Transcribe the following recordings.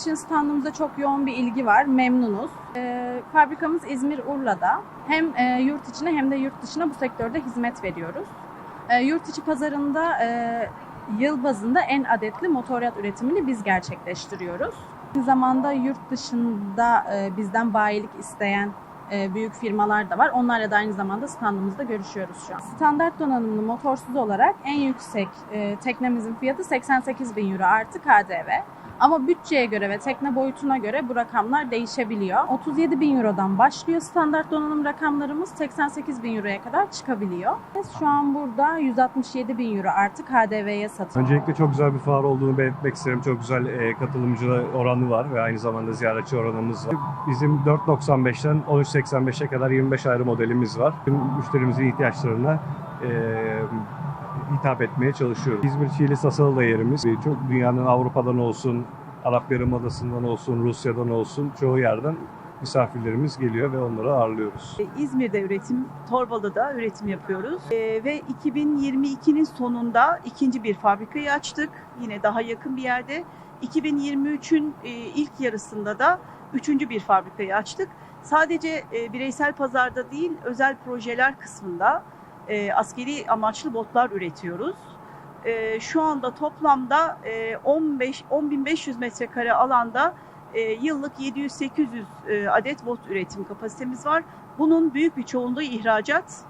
Sektörümüzde çok yoğun bir ilgi var, memnunuz. Ee, fabrikamız İzmir Urla'da. Hem e, yurt içine hem de yurt dışına bu sektörde hizmet veriyoruz. Ee, yurt içi pazarında e, yıl bazında en adetli motoryat üretimini biz gerçekleştiriyoruz. Aynı zamanda yurt dışında e, bizden bayilik isteyen e, büyük firmalar da var. Onlarla da aynı zamanda standımızda görüşüyoruz şu an. Standart donanımlı motorsuz olarak en yüksek e, teknemizin fiyatı 88 bin euro artı KDV. Ama bütçeye göre ve tekne boyutuna göre bu rakamlar değişebiliyor. 37 bin eurodan başlıyor standart donanım rakamlarımız 88 bin euroya kadar çıkabiliyor. Biz şu an burada 167 bin euro artı KDV'ye satıyoruz. Öncelikle çok güzel bir fuar olduğunu belirtmek isterim. Çok güzel e, katılımcı oranı var ve aynı zamanda ziyaretçi oranımız var. Bizim 4.95'ten 13.85'e kadar 25 ayrı modelimiz var. Müşterimizin ihtiyaçlarına e, hitap etmeye çalışıyoruz. İzmir Çiğli Sasalı da yerimiz. E, Çok dünyanın Avrupa'dan olsun, Arap Yarımadası'ndan olsun, Rusya'dan olsun çoğu yerden misafirlerimiz geliyor ve onları ağırlıyoruz. İzmir'de üretim, Torbalı'da üretim yapıyoruz. Ee, ve 2022'nin sonunda ikinci bir fabrikayı açtık. Yine daha yakın bir yerde. 2023'ün e, ilk yarısında da üçüncü bir fabrikayı açtık. Sadece e, bireysel pazarda değil, özel projeler kısmında e, askeri amaçlı botlar üretiyoruz. E, şu anda toplamda e, 15 10.500 metrekare alanda e, yıllık 700-800 e, adet bot üretim kapasitemiz var. Bunun büyük bir çoğunluğu ihracat.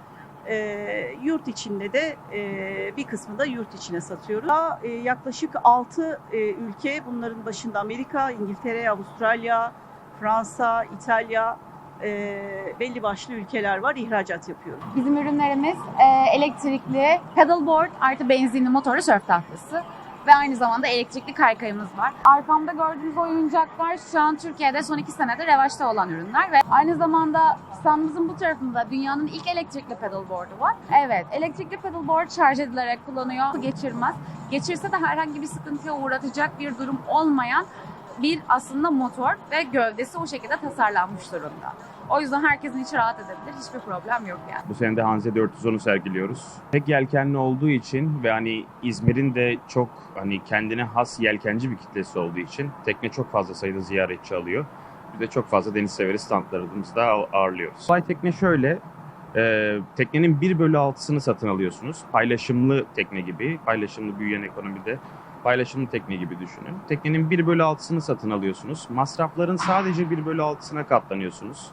E, yurt içinde de e, bir kısmı da yurt içine satıyoruz. Daha, e, yaklaşık 6 e, ülke bunların başında Amerika, İngiltere, Avustralya, Fransa, İtalya e, belli başlı ülkeler var ihracat yapıyoruz. Bizim ürünlerimiz e, elektrikli pedalboard artı benzinli motorlu sörf tahtası ve aynı zamanda elektrikli kaykayımız var. Arkamda gördüğünüz oyuncaklar şu an Türkiye'de son iki senedir revaçta olan ürünler ve aynı zamanda standımızın bu tarafında dünyanın ilk elektrikli pedalboard'u var. Evet, elektrikli pedalboard şarj edilerek kullanıyor, geçirmez. Geçirse de herhangi bir sıkıntıya uğratacak bir durum olmayan bir aslında motor ve gövdesi o şekilde tasarlanmış durumda. O yüzden herkesin içi rahat edebilir. Hiçbir problem yok yani. Bu sene de Hanze 410'u sergiliyoruz. Tek yelkenli olduğu için ve hani İzmir'in de çok hani kendine has yelkenci bir kitlesi olduğu için tekne çok fazla sayıda ziyaretçi alıyor. Biz de çok fazla deniz severi standlarımızda ağ- ağırlıyoruz. Olay tekne şöyle, e, teknenin 1 bölü 6'sını satın alıyorsunuz. Paylaşımlı tekne gibi, paylaşımlı büyüyen ekonomide paylaşımlı tekne gibi düşünün. Teknenin 1 bölü 6'sını satın alıyorsunuz. Masrafların sadece 1 bölü 6'sına katlanıyorsunuz.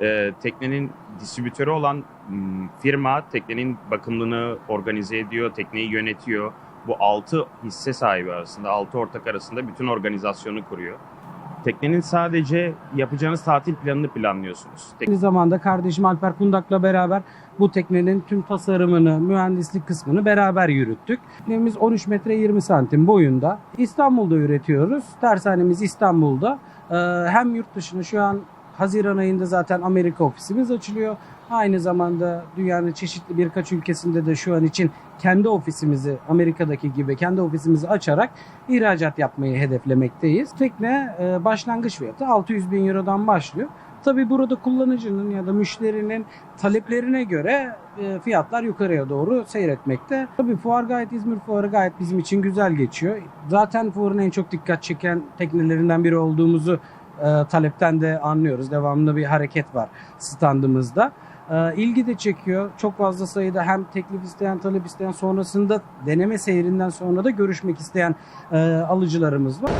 Ee, teknenin distribütörü olan m, firma teknenin bakımlığını organize ediyor, tekneyi yönetiyor. Bu 6 hisse sahibi arasında, 6 ortak arasında bütün organizasyonu kuruyor. Teknenin sadece yapacağınız tatil planını planlıyorsunuz. Aynı zamanda kardeşim Alper Kundak'la beraber bu teknenin tüm tasarımını, mühendislik kısmını beraber yürüttük. Teknemiz 13 metre 20 santim boyunda. İstanbul'da üretiyoruz. Tersanemiz İstanbul'da. Ee, Hem yurt dışına şu an Haziran ayında zaten Amerika ofisimiz açılıyor. Aynı zamanda dünyanın çeşitli birkaç ülkesinde de şu an için kendi ofisimizi Amerika'daki gibi kendi ofisimizi açarak ihracat yapmayı hedeflemekteyiz. Tekne e, başlangıç fiyatı 600 bin Euro'dan başlıyor. Tabii burada kullanıcının ya da müşterinin taleplerine göre e, fiyatlar yukarıya doğru seyretmekte. Tabii fuar gayet İzmir fuarı gayet bizim için güzel geçiyor. Zaten fuarın en çok dikkat çeken teknelerinden biri olduğumuzu e, talepten de anlıyoruz. Devamlı bir hareket var standımızda. E, ilgi de çekiyor. Çok fazla sayıda hem teklif isteyen, talep isteyen sonrasında deneme seyrinden sonra da görüşmek isteyen e, alıcılarımız var.